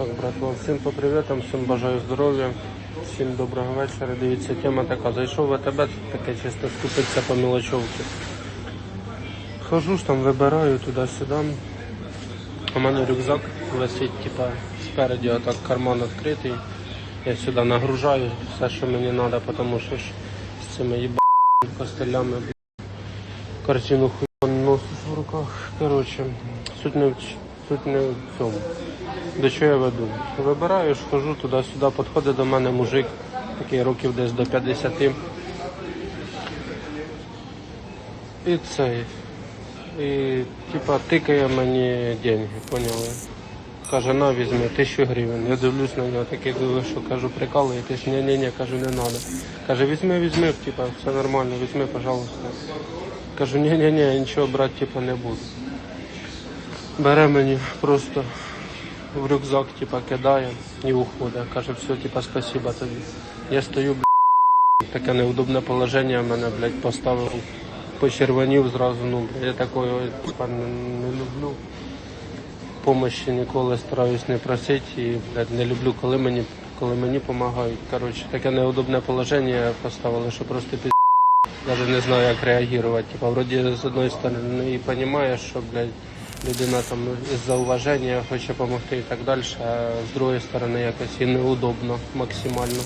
Так, братва, всім по привітам, всім бажаю здоров'я, всім доброго вечора. Дивіться, тема така. Зайшов в АТБ, таке чисто скупитися по мілочовці. Хожу ж там, вибираю туди-сюди. У мене рюкзак висить, типа, спереді отак карман відкритий. Я сюди нагружаю все, що мені треба, тому що ж з цими їбаними костелями картину хуй носиш в руках. Коротше, суть не в, суть не в цьому. До чого я веду? Вибираю, хожу туди-сюди, підходить до мене мужик, такий років десь до 50. І цей. І типа тикає мені деньги, поняли? Каже, на візьми тисячу гривень. Я дивлюсь на нього, такий дивлюсь, що кажу, прикалуєтесь, ні, ні, ні, кажу, не треба. Каже, візьми, візьми, типа, все нормально, візьми, пожалуйста. Кажу, ні, ні, ні, нічого брати типа не буду. Бере мені просто в рюкзак, типа, кидає і уходить. Каже, все, типа, спасибо тобі. Я стою, блядь, таке неудобне положення мене, блядь, поставив, почервонів зразу, ну, блядь, я такого, типа, не, не люблю. Помощі ніколи стараюсь не просити і, блядь, не люблю, коли мені, коли мені допомагають. Коротше, таке неудобне положення поставили, що просто під... Навіть не знаю, як реагувати. Типа, вроді з одної сторони і розумієш, що, блядь, людина там із зауваження хоче допомогти і так далі, а з другої сторони якось і неудобно максимально.